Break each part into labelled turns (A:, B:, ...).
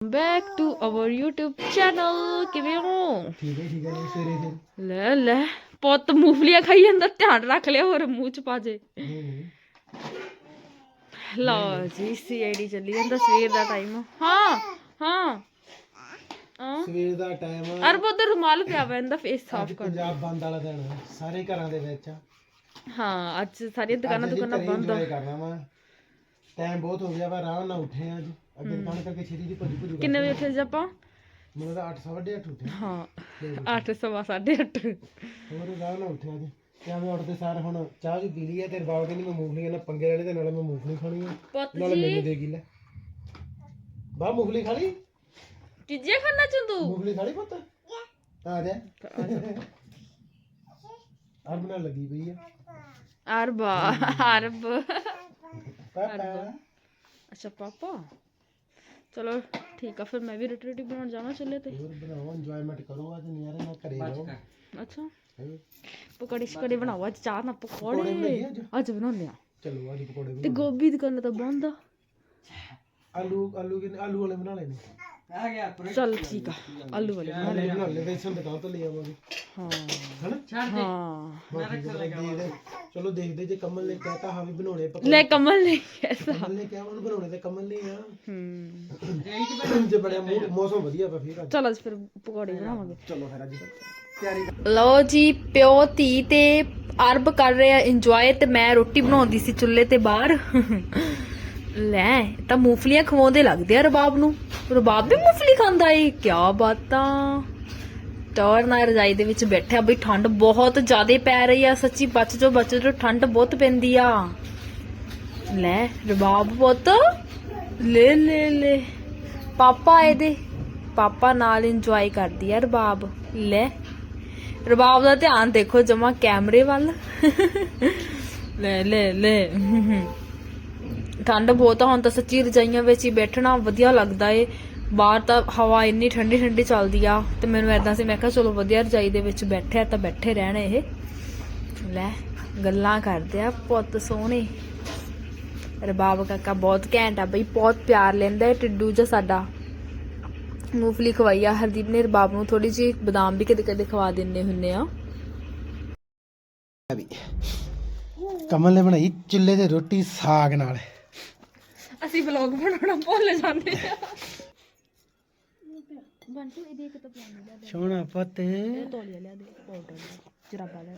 A: Back to our YouTube channel ਕਿਵੇਂ ਹੋ?
B: ਠੀਕ ਹੈ ਠੀਕ ਹੈ ਨਹੀਂ ਸਵੇਰੇ ਫਿਰ।
A: ਲੈ ਲੈ ਪੁੱਤ ਮੂੰਗਫਲੀਆਂ ਖਾਈ ਜਾਂਦਾ ਧਿਆਨ ਰੱਖ ਲਿਆ ਹੋਰ ਮੂੰਹ ਚ ਪਾ ਜੇ। ਲਓ ਜੀ ਸੀਆਈਡੀ ਚੱਲੀ ਜਾਂਦਾ ਸਵੇਰ ਦਾ ਟਾਈਮ ਹਾਂ ਹਾਂ। ਹਾਂ।
B: ਸਵੇਰ ਦਾ ਟਾਈਮ
A: ਅਰਬ ਉਧਰ ਰੁਮਾਲ ਪਿਆ ਵਾ ਇਹਦਾ ਫੇਸ ਸਾਫ਼ ਕਰ।
B: ਪੰਜਾਬ ਬੰਦ ਵਾਲਾ ਦਿਨ ਆ, ਸਾਰੇ ਘਰਾਂ ਦੇ ਵਿੱਚ
A: ਹਾਂ ਅੱਜ ਸਾਰੀਆਂ ਦੁਕਾਨਾਂ ਦੁਕਾਨਾਂ ਬੰਦ ਆ।
B: ਇੰਜੋਏ ਕਰਨਾ ਵਾ। ਟਾਈਮ ਬਹੁਤ ਹੋ ਗਿਆ ਵਾ ਆਰਾਮ ਨਾਲ ਉੱਠੇ ਆ ਅੱਜ। ਅੱਗੇ ਦੁਕਾਨ ਕਰਕੇ ਛੇਤੀ ਦੀ ਭੱਜ ਭੱਜ
A: ਕਿੰਨੇ ਵਜੇ ਉੱਠੇ ਸੀ ਆਪਾਂ?
B: ਮੈਨੂੰ ਤਾਂ 8 8:30 ਉੱਠੇ।
A: ਹਾਂ 8 ਸਵਾ 8:30
B: ਹੋਰ ਆਰਾਮ ਨਾਲ ਉੱਠਿਆ ਅੱਜ ਤੇ ਆਵੇਂ ਉੱਠਦੇ ਸਾਰ ਹੁਣ ਚਾਹ ਵੀ ਪੀ ਲਈ ਹੈ ਤੇ ਬਾਬਾ ਕਹਿੰਦੀ ਮੈਂ ਮੂੰਗਫਲੀਆਂ ਨਾਲ ਪੰਗੇ ਲੈਣੇ ਤੇ ਨਾਲੇ ਮੈਂ ਮੂੰਗਫਲੀ ਖਾਣੀ ਆ।
A: ਪੁੱਤ
B: ਨਾਲੇ
A: ਜੀ।
B: ਮੈਨੂੰ ਦੇਗੀ ਲੈ। ਬਾ ਮੂੰਗਫਲੀ ਖਾ ਲਈ?
A: ਚੀਜ਼ੇ ਖਾਣਾ ਚੰਦੂ?
B: ਮੂੰਗਫਲੀ ਖਾ ਲਈ ਪੁੱਤ? ਆ ਜਾ। ਅਰਬ ਨਾਲ ਲੱਗੀ ਪਈ ਆ।
A: ਅਰਬ ਅਰਬ।
B: ਪਾਪਾ।
A: ਅੱਛਾ ਪਾਪਾ। ਚਲੋ ਠੀਕ ਆ ਫਿਰ ਮੈਂ ਵੀ ਰੋਟੀ ਰੋਟੀ ਬਣਾਉਣ ਜਾਵਾਂ ਚੱਲੇ ਤੇ।
B: ਹੋਰ ਬਣਾਓ ਇੰਜੋਇਮੈਂਟ ਕਰੋ ਅੱਜ ਨਿਆਰੇ ਨਾਲ ਘਰੇ ਰਹੋ।
A: ਅੱਛਾ।
B: ਹੈਂ।
A: ਪਕੌੜੇ ਸ਼ਕੌੜੇ ਬਣਾਓ ਅੱਜ ਚਾਹ ਨਾਲ
B: ਪਕੌੜੇ। ਬਣਾਈਏ ਅੱਜ?
A: ਅੱਜ ਬਣਾਉਂਦੇ ਆ।
B: ਚਲੋ ਅੱਜ ਪਕੌੜੇ
A: ਤੇ
B: ਬਣਾਓ।
A: ਗੋਭੀ ਦੁਕਾਨ ਤਾਂ ਬੰਦ ਆ।
B: ਆਲੂ ਆਲੂ ਕਿੰਨੇ ਆਲੂ ਵਾਲੇ ਬਣਾ ਲੈਣੇ
A: ਚਲ ਠੀਕ ਆ ਆਲੂ ਵਾਲੇ ਬਣਾ
B: ਆਲੂ ਬਣਾ ਲੈ ਵੇਸਣ ਦੁਕਾਨ ਤੋਂ ਲੈ ਆਵਾਂਗੇ
A: ਹਾਂ।
B: ਹਨਾ?
A: ਹਾਂ।
B: ਬਾਕੀ ਤਾਂ ਦੇਖਦੇ- ਚਲੋ ਦੇਖਦੇ ਜੇ ਕਮਲ ਨੇ ਕਹਤਾ ਹਾਂ ਵੀ ਬਣਾਉਣੇ ਪਕੌੜੇ
A: ਲੈ ਕਮਲ ਨੇ ਐਸਾ
B: ਕਮਲ ਨੇ ਕਿਹਾ ਉਹਨੂੰ ਬਣਾਉਣੇ ਤੇ ਕਮਲ ਨੇ ਆ।
A: ਹੂੰ।
B: ਜੇ ਬੜਿਆ ਮੌ- ਮੌਸਮ ਵਧੀਆ ਵਾ ਫਿਰ ਅੱਜ।
A: ਚਲ ਅੱਜ ਫਿਰ ਪਕੌੜੇ ਬਣਾਵਾਂਗੇ।
B: ਚਲੋ ਫਿਰ ਅੱਜ। ਤਿਆਰੀ
A: ਲਓ ਜੀ ਪਿਓ ਧੀ ਤੇ ਅਰਬ ਕਰ ਰਹੇ ਆ ਇੰਜੋਏ ਤੇ ਮੈਂ ਰੋਟੀ ਬਣਾਉਂਦੀ ਸੀ ਚੁੱਲ੍ਹੇ ਤੇ ਬਾਹਰ। ਲੈ ਤਾਂ ਮੂੰਗਫਲੀਆਂ ਖਵਾਉਂਦੇ ਲੱਗਦੇ ਆ ਰਬਾਬ ਨੂੰ। ਰਬਾਬ ਵੀ ਮੂੰਗਫਲੀ ਖਾਂਦਾ ਏ ਕੀ ਬਾਤਾਂ। ਟੌਰ ਨਾਲ ਰਜਾਈ ਦੇ ਵਿੱਚ ਬੈਠਿਆ, ਬਈ ਠੰਡ ਬਹੁਤ ਜ਼ਿਆਦਾ ਪੈ ਰਹੀ ਆ, ਸੱਚੀ ਬਚ ਜੋ ਬਚ ਜੋ ਠੰਡ ਬਹੁਤ ਪੈਂਦੀ ਆ। ਲੈ, ਰਬਾਬ ਪੁੱਤ। ਲੈ ਲੈ ਲੈ। ਪਾਪਾ ਇਹਦੇ। ਪਾਪਾ ਨਾਲ ਇੰਜੋਏ ਕਰਦੀ ਆ ਰਬਾਬ। ਲੈ, ਰਬਾਬ ਦਾ ਧਿਆਨ ਦੇਖੋ ਜਮਾ ਕੈਮਰੇ ਵੱਲ। ਲੈ ਲੈ ਲੈ। ਠੰਡ ਬਹੁਤ ਆ, ਹੁਣ ਤਾਂ ਸੱਚੀ ਰਜਾਈਆਂ ਵਿੱਚ ਹੀ ਬੈਠਣਾ ਵਧੀਆ ਲੱਗਦਾ ਏ। ਬਾਹਰ ਤਾਂ ਹਵਾ ਇੰਨੀ ਠੰਡੀ ਠੰਡੀ ਚੱਲਦੀ ਆ, ਤੇ ਮੈਨੂੰ ਐਦਾਂ ਸੀ, ਮੈਂ ਕਿਹਾ ਚਲੋ ਵਧੀਆ ਰਜਾਈ ਦੇ ਵਿੱਚ ਬੈਠੇ ਤਾਂ ਬੈਠੇ ਰਹਿਣ ਇਹ। ਲੈ, ਗੱਲਾਂ ਕਰਦੇ ਆ ਪੁੱਤ ਸੋਹਣੇ। ਰਬਾਬ ਕਾਕਾ ਬਹੁਤ ਘੈਂਟ ਆ ਬਈ, ਬਹੁਤ ਪਿਆਰ ਲੈਂਦਾ ਏ ਟਿੱਡੂ ਜਿਹਾ ਸਾਡਾ। ਮੂੰਗਫਲੀ ਖਵਾਈ ਆ, ਹਰਦੀਪ ਨੇ ਰਬਾਬ ਨੂੰ ਥੋੜੀ ਜਿਹੀ ਬਦਾਮ ਵੀ ਕਦੇ ਕਦੇ ਖਵਾ ਦਿੰਦੇ ਹੁੰਨੇ ਆ।
B: ਕਮਲ ਨੇ ਬਣਾਈ ਚੁੱਲ੍ਹੇ ਤੇ ਰੋਟੀ ਸਾਗ ਨਾਲ।
A: ਅਸੀਂ ਵਲੌਗ ਬਣਾਉਣਾ ਭੁੱਲ ਜਾਂਦੇ ਆ। ਬੰਟੂ ਇਹਦੀ ਇੱਕ ਤਾਂ ਪਿਆਨੀ ਲਿਆ
B: ਸੋਹਣਾ ਪੁੱਤ।
A: ਦੇ ਤੋਲੀਆ ਲਿਆ ਦੇ ਪਾਊਡਰ ਜਰਾਬਾ ਲੈ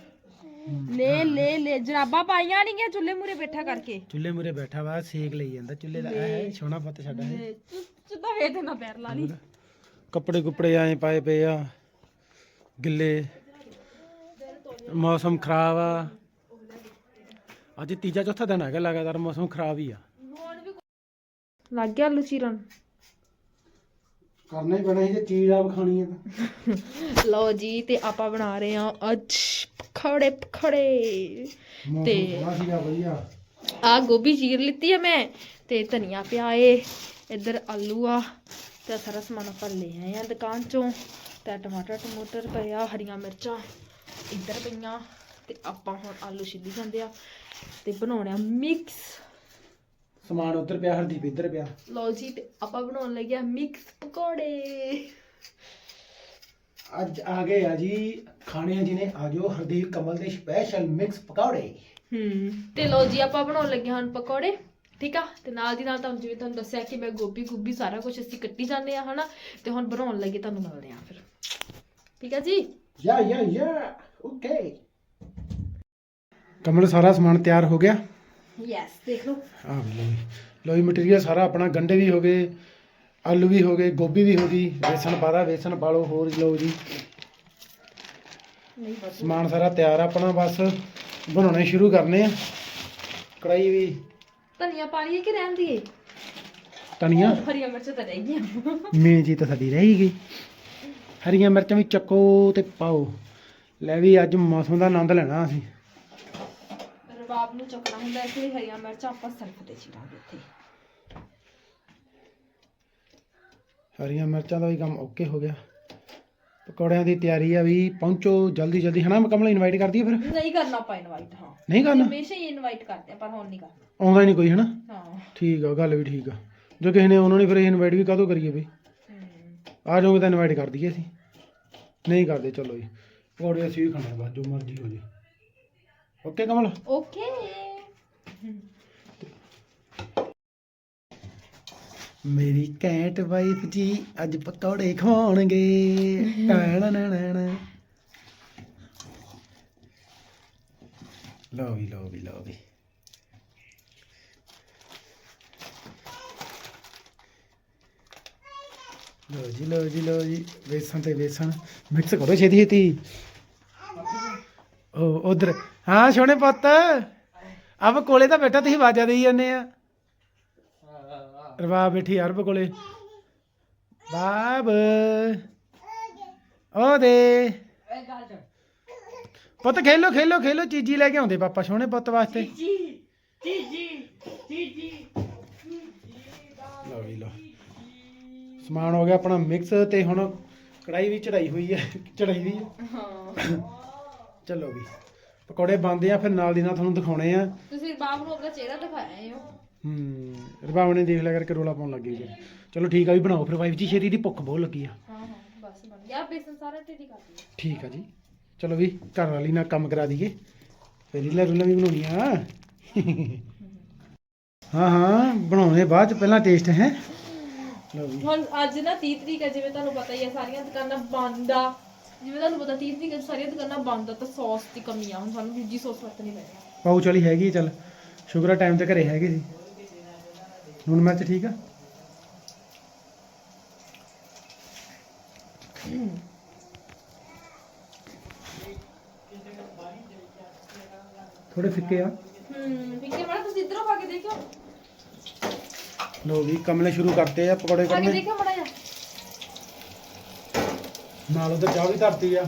A: ਲੈ ਲੈ ਲੈ ਜਰਾਬਾ ਪਾਈਆਂ ਨਹੀਂ ਗਿਆ ਚੁੱਲ੍ਹੇ ਮੂਰੇ ਬੈਠਾ ਕਰਕੇ।
B: ਚੁੱਲ੍ਹੇ ਮੂਰੇ ਬੈਠਾ ਵਾ ਸੇਕ ਲਈ ਜਾਂਦਾ। ਚੁੱਲ੍ਹੇ ਦਾ ਐ ਸੋਹਣਾ ਪੁੱਤ ਸਾਡਾ ਇਹ।
A: ਚੁੱਦਾ ਵੇ ਤੇ ਨਾ ਪੈਰ ਲਾ ਲਈ।
B: ਕੱਪੜੇ ਕੁਪੜੇ ਐ ਪਾਏ ਪਏ ਆ ਗਿੱਲੇ। ਮੌਸਮ ਖਰਾਬ ਆ। ਅੱਜ ਤੀਜਾ ਚੌਥਾ ਦਿਨ ਹੈਗਾ ਲਗਾਤਾਰ ਮੌਸਮ ਖਰਾਬ ਹੀ ਆ।
A: ਲੱਗ ਗਿਆ ਆਲੂ ਚੀਰਨ?
B: ਕਰਨਾ ਹੀ ਪੈਣਾ ਸੀ ਜੇ ਚੀਜ਼ ਆਪ ਖਾਣੀ ਆ ਤਾਂ।
A: ਲਓ ਜੀ ਤੇ ਆਪਾਂ ਬਣਾ ਰਹੇ ਹਾਂ ਅੱਜ ਪਖੜੇ ਪਖੜੇ। ਤੇ
B: ਮੌਸਮ ਸੀਗਾ ਵਧੀਆ।
A: ਆ ਗੋਭੀ ਚੀਰ ਲਿੱਤੀ ਹੈ ਮੈਂ ਤੇ ਧਨੀਆ ਪਿਆ ਏ ਇੱਧਰ ਆਲੂ ਆ ਤੇ ਆਹ ਸਾਰਾ ਸਮਾਨ ਆਪਾਂ ਲੈ ਆਏ ਆ ਦੁਕਾਨ ਚੋਂ ਤੇ ਟਮਾਟਰ ਟਮੂਟਰ ਪਏ ਆ ਹਰੀਆਂ ਮਿਰਚਾਂ ਇੱਧਰ ਪਈਆਂ ਤੇ ਆਪਾਂ ਹੁਣ ਆਲੂ ਛਿੱਲੀ ਜਾਂਦੇ ਆ ਤੇ ਬਣਾਉਣੇ ਆ ਮਿਕਸ
B: ਸਮਾਨ ਉੱਧਰ ਪਿਆ ਹਰਦੀਪ ਇੱਧਰ ਪਿਆ।
A: ਲਓ ਜੀ ਤੇ ਆਪਾਂ ਬਣਾਉਣ ਲੱਗੇ ਆ ਮਿਕਸ ਪਕੌੜੇ।
B: ਅੱਜ ਆ ਗਏ ਆ ਜੀ ਖਾਣੇ ਆ ਜਿਹਨੇ ਆਜੋ ਹਰਦੀਪ ਕਮਲ ਦੇ ਸਪੈਸ਼ਲ ਮਿਕਸ ਪਕੌੜੇ।
A: ਹੂੰ ਤੇ ਲਓ ਜੀ ਆਪਾਂ ਬਣਾਉਣ ਲੱਗੇ ਹਨ ਪਕੌੜੇ ਠੀਕ ਆ? ਤੇ ਨਾਲ ਦੀ ਨਾਲ ਤੁਹਾਨੂੰ ਜਿਵੇਂ ਤੁਹਾਨੂੰ ਦੱਸਿਆ ਕਿ ਮੈਂ ਗੋਭੀ ਗੋਭੀ ਸਾਰਾ ਕੁਝ ਅਸੀਂ ਕੱਟੀ ਜਾਂਦੇ ਆ ਹਨਾ? ਤੇ ਹੁਣ ਬਣਾਉਣ ਲੱਗੇ ਤੁਹਾਨੂੰ ਮਿਲਦੇ ਆ ਫਿਰ। ਠੀਕ ਆ ਜੀ?
B: ਯਾ ਯਾ ਯਾ ਓਕੇ ਕਮਲ ਸਾਰਾ ਸਮਾਨ ਤਿਆਰ ਹੋ ਗਿਆ?
A: ਯੈਸ ਦੇਖ ਲਓ।
B: ਆ ਵੀ ਲਓ ਜੀ। ਲਓ ਜੀ ਮਟੀਰੀਅਲ ਸਾਰਾ ਆਪਣਾ ਗੰਡੇ ਵੀ ਹੋ ਗਏ ਆਲੂ ਵੀ ਹੋ ਗਏ ਗੋਭੀ ਵੀ ਹੋ ਗਈ ਵੇਸਣ ਪਾਦਾ ਵੇਸਣ ਪਾ ਲਓ ਹੋਰ ਲਓ ਜੀ।
A: ਨਹੀਂ ਬਸ।
B: ਸਮਾਨ ਸਾਰਾ ਤਿਆਰ ਆ ਆਪਣਾ ਬਸ ਬਣਾਉਣੇ ਸ਼ੁਰੂ ਕਰਨੇ ਆ। ਕੜਾਈ ਵੀ।
A: ਧਨੀਆ ਪਾ ਲਈਏ ਕਿ ਰਹਿਣ ਦੀਏ
B: ਧਨੀਆ?
A: ਹਰੀਆਂ ਮਿਰਚਾਂ ਤਾਂ ਰਹਿ ਗਈਆਂ।
B: ਮੇਨ ਚੀਜ਼ ਤਾਂ ਸਾਡੀ ਰਹਿ ਹੀ ਗਈ। ਹਰੀਆਂ ਮਿਰਚਾਂ ਵੀ ਚੱਕੋ ਤੇ ਪਾਓ। ਲੈ ਵੀ ਅੱਜ ਮੌਸਮ ਦਾ ਆਨੰਦ ਲੈਣਾ ਅਸੀਂ।
A: ਰਬਾਬ ਨੂੰ ਚੱਕਣਾ ਹੁੰਦਾ ਇਸ ਲਈ ਹਰੀਆਂ ਮਿਰਚਾਂ ਆਪਾਂ ਸਰਫ ਤੇ ਚੀਰਾਂਗੇ ਇੱਥੇ
B: ਹਰੀਆਂ ਮਿਰਚਾਂ ਦਾ ਵੀ ਕੰਮ ਓਕੇ ਹੋ ਗਿਆ। ਪਕੌੜਿਆਂ ਦੀ ਤਿਆਰੀ ਆ ਵੀ ਪਹੁੰਚੋ ਜਲਦੀ ਜਲਦੀ ਹਨਾ ਕਮਲ ਇਨਵਾਈਟ ਕਰਦੀ ਆ ਫਿਰ?
A: ਨਹੀਂ ਕਰਨਾ ਆਪਾਂ ਇਨਵਾਈਟ ਹਾਂ।
B: ਨਹੀਂ ਕਰਨਾ?
A: ਹਮੇਸ਼ਾ ਹੀ ਇਨਵਾਈਟ ਕਰਦੇ ਆ ਪਰ ਹੁਣ ਨਹੀਂ ਕਰਨਾ।
B: ਆਉਂਦਾ ਹੀ ਨਹੀਂ ਕੋਈ ਹਨਾ?
A: ਹਾਂ।
B: ਠੀਕ ਆ ਗੱਲ ਵੀ ਠੀਕ ਆ। ਜੋ ਕਿਸੇ ਨੇ ਉਹਨਾਂ ਨੇ ਫਿਰ ਇਨਵਾਈਟ ਵੀ ਕਾਹਤੋਂ ਕਰੀਏ ਬਈ ਆ ਜਾਓਗੇ ਤਾਂ ਇਨਵਾਈਟ ਕਰ ਦਈਏ ਅਸੀਂ। ਨਹੀਂ ਕਰਦੇ ਚਲੋ ਜੀ। ਪਕੌੜੇ ਅਸੀਂ ਵੀ ਖਾਣੇ ਬਸ ਜੋ ਮਰਜ਼ੀ ਹੋ ਜੇ। ਓਕੇ ਕਮਲ
A: ਓਕੇ
B: ਮੇਰੀ ਕੈਟ ਵਾਈਫ ਜੀ ਅੱਜ ਪਕੌੜੇ ਖਵਾਉਣਗੇ। ਟਾਣਾ ਨਾ ਨਾ ਨਾ ਲਓ ਵੀ ਲਓ ਵੀ ਲਓ ਵੀ। ਲਓ ਜੀ ਲਓ ਜੀ ਲਓ ਜੀ। ਵੇਸਣ ਤੇ ਵੇਸਣ। ਮਿਕਸ ਕਰੋ ਛੇਤੀ ਛੇਤੀ ਉਹ ਉਧਰ ਹਾਂ ਸੋਹਣੇ ਪੁੱਤ। ਆਪ ਕੋਲੇ ਤਾਂ ਬੈਠਾ ਤੁਸੀਂ ਆਵਾਜ਼ਾਂ ਦੇਈ ਜਾਂਦੇ ਆ। ਰਵਾ ਬੈਠੀ ਅਰਬ ਕੋਲੇ। ਬਾਬ। ਉਹ ਦੇ। ਪੁੱਤ ਖੇਲੋ ਖੇਲੋ ਖੇਲੋ ਚੀਜੀ ਲੈ ਕੇ ਆਉਂਦੇ ਪਾਪਾ ਸੋਹਣੇ ਪੁੱਤ ਵਾਸਤੇ। ਲਓ ਜੀ ਲਓ। ਸਮਾਨ ਹੋ ਗਿਆ ਆਪਣਾ ਮਿਕਸ ਤੇ ਹੁਣ ਕੜਾਈ ਵੀ ਚੜਾਈ ਹੋਈ ਹੈ ਚੜਾਈ ਵੀ। ਹੈ। ਚਲੋ ਵੀ। ਪਕੌੜੇ ਬਣਦੇ ਆ ਫਿਰ ਨਾਲ ਦੀ ਨਾਲ ਤੁਹਾਨੂੰ ਦਿਖਾਉਣੇ ਆ।
A: ਤੁਸੀਂ ਬਾਪ ਨੂੰ ਆਪਣਾ ਚਿਹਰਾ ਦਿਖਾਇਆ ਹੋ
B: ਹੂੰ ਰਬਾਵ ਨੇ ਦੇਖ ਲਿਆ ਕਰਕੇ ਰੋਲਾ ਪਾਉਣ ਲੱਗੀ ਜੀ ਚਲੋ ਠੀਕ ਆ ਵੀ ਬਣਾਓ ਫਿਰ ਵਾਈਫ ਜੀ ਛੇਤੀ ਦੀ ਭੁੱਖ ਬਹੁਤ ਲੱਗੀ ਆ।
A: ਹਾਂ ਹਾਂ ਬਸ ਬਣ ਗਿਆ ਬੇਸਨ ਸਾਰਾ ਢੇਡੀ ਕਰ ਦਿਓ।
B: ਠੀਕ ਆ ਜੀ। ਚਲੋ ਵੀ ਘਰ ਵਾਲੀ ਨਾਲ ਕੰਮ ਕਰਾ ਦਈਏ। ਫਿਰ ਰੀਲਾਂ ਰੂਲਾਂ ਵੀ ਬਣਾਉਣੀਆਂ। ਹਾਂ ਹਾਂ ਬਣਾਉਣੇ ਬਾਅਦ ਚ ਪਹਿਲਾਂ ਟੇਸਟ ਹੈ। ਲਓ ਵੀ।
A: ਹੁਣ ਅੱਜ ਨਾ 30 ਤਰੀਕ ਹੈ ਜਿਵੇਂ ਤੁਹਾਨੂੰ ਪਤਾ ਹੀ ਹੈ ਸਾਰੀਆਂ ਦੁਕਾਨਾਂ ਬੰਦ ਆ। ਜਿਵੇਂ ਤੁਹਾਨੂੰ ਪਤਾ 30 ਤਰੀਕ ਹੈ ਸਾਰੀਆਂ ਦੁਕਾਨਾਂ ਬੰਦ ਆ ਤਾਂ ਸੌਸ ਦੀ ਕਮੀ ਆ ਹੁਣ ਸਾਨੂੰ ਦੂਜੀ ਸੌਸ ਵਰਤਣੀ ਪੈਣੀ
B: ਪਾਉ ਚਲੀ ਹੈਗੀ ਆ, ਚੱਲ। ਸ਼ੁਕਰ ਆ ਟਾਈਮ ਤੇ ਘਰੇ ਹੈਗੇ ਸੀ। ਹੁਣ ਮਿਰਚ ਠੀਕ ਆ? ਥੋੜੇ ਫਿੱਕੇ ਆ।
A: ਹੂੰ ਵਿੱਕੀ ਮਾੜਾ ਤੁਸੀਂ ਇਧਰੋਂ ਖਾ ਕੇ ਦੇਖਿਓ।
B: ਲੋ ਵੀ ਕਮਲੇ ਸ਼ੁਰੂ ਕਰਤੇ ਆ ਪਕੌੜੇ
A: ਖਾ ਕੇ
B: ਕਰਨੇ
A: ਦੇਖਿਓ ਮਾੜਾ ਜਿਹਾ।
B: ਨਾਲ ਉਧਰ ਚਾਹ ਵੀ ਧਰਤੀ ਆ।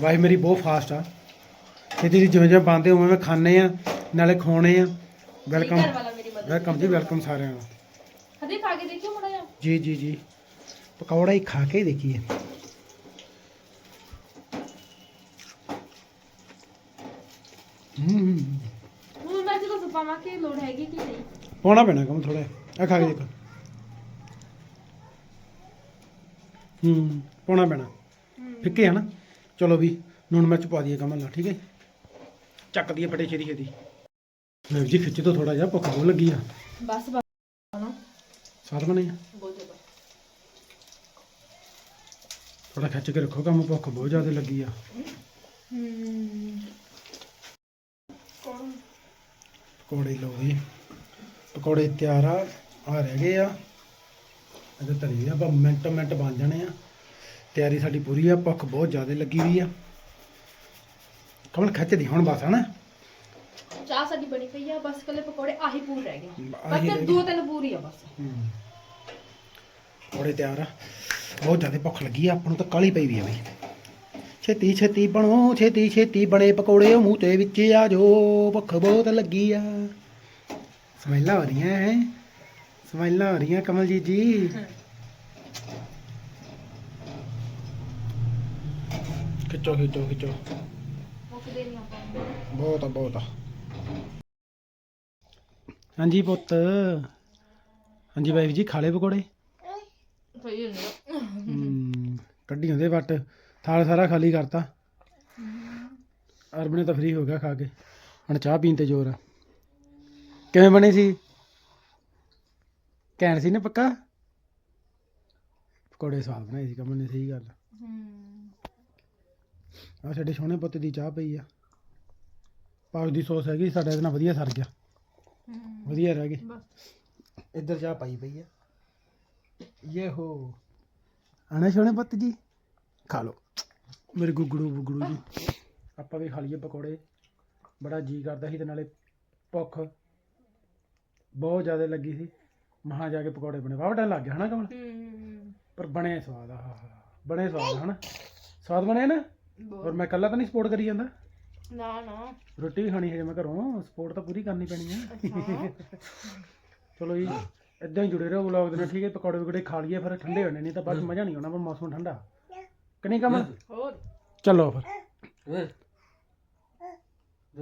B: ਵਾਈ ਮੇਰੀ ਬਹੁਤ ਫਾਸਟ ਆ। ਛੇਤੀ ਦੀ ਜਿਵੇਂ ਜਿਵੇਂ ਬੰਦੇ ਉਵੇਂ ਉਵੇਂ ਖਾਣੇ ਆ ਨਾਲੇ ਖਵਾਉਣੇ ਆ। ਵੈਲਕਮ
A: ਘਰ ਵਾਲਾ ਮੇਰੀ ਮਦਦ
B: ਵੈਲਕਮ ਜੀ ਵੈਲਕਮ ਸਾਰਿਆਂ ਨੂੰ।
A: ਹਦੇ ਖਾ ਕੇ ਦੇਖਿਓ ਮਾੜਾ
B: ਜੀ ਜੀ ਜੀ। ਪਕੌੜਾ ਹੀ ਖਾ ਕੇ ਦੇਖੀਏ। ਹੂੰ
A: ਹੁਣ ਮੈਂ ਜਦੋਂ ਸੁਪਾਵਾਂ ਕਿ ਲੋੜ ਹੈਗੀ ਕਿ ਨਹੀਂ?
B: ਪਾਉਣਾ ਪੈਣਾ ਕੰਮ ਥੋੜਾ ਆ ਖਾ ਕੇ ਦੇਖੋ। ਹੂੰ। ਪਾਉਣਾ ਪੈਣਾ। ਫਿੱਕੇ ਆ ਨਾ। ਚਲੋ ਵੀ ਨੂਣ ਮਿਰਚ ਪਾ ਦਈਏ ਕਮਲ ਨਾਲ ਠੀਕ ਹੈ? ਚੱਕ ਦਈਏ ਫਟੇ ਛੇਤੀ ਛੇਤੀ। ਮੈਂ ਜੀ ਖਿੱਚ ਤੋਂ ਥੋੜਾ ਜਿਹਾ ਭੁੱਖ ਬਹੁਤ ਲੱਗੀ ਆ।
A: ਬਸ ਬਸ। ਨਾ
B: ਸਾਧ ਬਣੇ ਆ। ਥੋੜਾ ਖਿੱਚ ਕੇ ਰੱਖੋ ਕੰਮ ਭੁੱਖ ਬਹੁਤ ਜ਼ਿਆਦਾ ਲੱਗੀ ਆ। ਪਕੌੜੇ ਲਓ ਜੀ। ਪਕੌੜੇ ਤਿਆਰ ਆ ਆ ਰਹਿ ਗਏ ਆ। ਇਹਦੇ ਧਰੀ ਆ ਬਾ ਮਿੰਟ ਮਿੰਟ ਬਣ ਜਾਣੇ ਆ। ਤਿਆਰੀ ਸਾਡੀ ਪੂਰੀ ਆ ਭੁੱਖ ਬਹੁਤ ਜ਼ਿਆਦਾ ਲੱਗੀ ਹੋਈ ਆ। ਕਮਲ ਖਿੱਚਦੀ ਹੁਣ ਬਸ ਹਨਾ?
A: ਚਾਹ ਸਾਡੀ ਬਣੀ ਪਈ ਆ ਬਸ ਕੱਲੇ ਪਕੌੜੇ ਆਹੀ ਪੂਰ ਰਹਿ ਗਏ।
B: ਆਹੀ
A: ਬਸ
B: ਰਹਿ
A: ਦੋ ਤਿੰਨ ਪੂਰੀ ਆ ਬਸ।
B: ਹੂੰ। ਪਕੌੜੇ ਤਿਆਰ ਆ। ਬਹੁਤ ਜ਼ਿਆਦਾ ਭੁੱਖ ਲੱਗੀ ਆ ਆਪਾਂ ਨੂੰ ਤਾਂ ਕਾਲੀ ਪਈ ਵੀ ਆ ਬਈ। ਛੇਤੀ ਛੇਤੀ ਬਣੋ ਛੇਤੀ ਛੇਤੀ ਬਣੇ ਪਕੌੜੇ ਉਹ ਮੂੰਹ ਤੇ ਵਿੱਚ ਆ ਜੋ ਭੁੱਖ ਬਹੁਤ ਲੱਗੀ ਆ। ਸਮੈਲਾਂ ਹੋ ਰਹੀਆਂ ਹੈ ਸਮੈਲਾਂ ਹੋ ਰਹੀਆਂ ਕਮਲਜੀਤ ਜੀ। ਖਿੱਚੋ ਖਿੱਚੋ ਖਿੱਚੋ।
A: ਮੁੱਕਦੇ ਨਹੀਂ ਆਪਾਂ
B: ਬਹੁਤ ਆ ਬਹੁਤ ਆ। ਹਾਂਜੀ ਪੁੱਤ। ਹਾਂਜੀ ਵਾਈਫ ਜੀ ਖਾ ਲਏ ਪਕੌੜੇ?
A: ਸਹੀ ਹੁੰਦਾ
B: ਹਮ, ਕੱਢੀ ਹੁੰਦੇ ਵੱਟ। ਥਾਲ ਸਾਰਾ ਖਾਲੀ ਕਰਤਾ। ਅਰਬ ਨੇ ਤਾਂ ਫ੍ਰੀ ਹੋ ਗਿਆ ਖਾ ਕੇ। ਹੁਣ ਚਾਹ ਪੀਣ ਤੇ ਜ਼ੋਰ ਆ। ਕਿਵੇਂ ਬਣੇ ਸੀ? ਘੈਂਟ ਸੀ ਨਾ ਪੱਕਾ? ਪਕੌੜੇ ਸਵਾਦ ਬਣਾਏ ਸੀ ਕਮਲ ਨੇ ਸਹੀ ਗੱਲ।
A: ਹੂੰ।
B: ਆ ਸਾਡੇ ਸੋਹਣੇ ਪੁੱਤ ਦੀ ਚਾਹ ਪਈ ਆ। ਪਾਉ ਦੀ ਸੌਸ ਹੈਗੀ ਸਾਡਾ ਇਹਦੇ ਨਾਲ ਵਧੀਆ ਸਰ ਗਿਆ।
A: ਹੂੰ।
B: ਵਧੀਆ ਰਹਿ ਗਏ।
A: ਬਸ।
B: ਇੱਧਰ ਚਾਹ ਪਾਈ ਪਈ ਆ। ਇਹ ਹੋ ਆਣਾ ਸੋਹਣੇ ਪੁੱਤ ਜੀ? ਖਾ ਲਓ। ਮੇਰੇ ਗੁੱਗੜੂ ਗੁੱਗੜੂ ਜੀ। ਆਪਾਂ ਵੀ ਖਾ ਲਈਏ ਪਕੌੜੇ। ਬੜਾ ਜੀ ਕਰਦਾ ਸੀ ਤੇ ਨਾਲੇ ਭੁੱਖ ਬਹੁਤ ਜ਼ਿਆਦਾ ਲੱਗੀ ਸੀ। ਮਹਾ ਜਾ ਕੇ ਪਕੌੜੇ ਬਣੇ ਵਾਹ ਟਾਈਮ ਲੱਗ ਗਿਆ ਹਨਾ ਕਮਲ?
A: ਹੂੰ
B: ਪਰ ਬਣੇ ਸਵਾਦ ਆ ਬਣੇ ਸਵਾਦ ਹਨਾ। ਸਵਾਦ ਬਣੇ ਨਾ? ਔਰ ਮੈਂ ਇਕੱਲਾ ਤਾਂ ਨਹੀਂ ਸਪੋਰਟ ਕਰੀ ਜਾਂਦਾ?
A: ਨਾ ਨਾ।
B: ਰੋਟੀ ਵੀ ਖਾਣੀ ਹੈ ਮੈਂ ਘਰੋਂ ਸਪੋਰਟ ਤਾਂ ਪੂਰੀ ਕਰਨੀ ਪੈਣੀ ਹੈ ਚਲੋ ਜੀ ਇਦਾਂ ਹੀ ਜੁੜੇ ਰਹੋ ਵਲੌਗ ਦੇ ਨਾਲ ਠੀਕ ਹੈ ਪਕੌੜੇ ਪਕੌੜੇ ਖਾ ਲਈਏ ਫਿਰ ਠੰਡੇ ਹੋਣੇ ਨਹੀਂ ਤਾਂ ਬਾਅਦ ਮਜ਼ਾ ਨਹੀਂ ਆਉਣਾ ਪਰ ਮੌਸਮ ਠੰਡਾ। ਕਿ ਨਹੀਂ ਕਮਲ?
A: ਹੋਰ।
B: ਚਲੋ ਫਿਰ।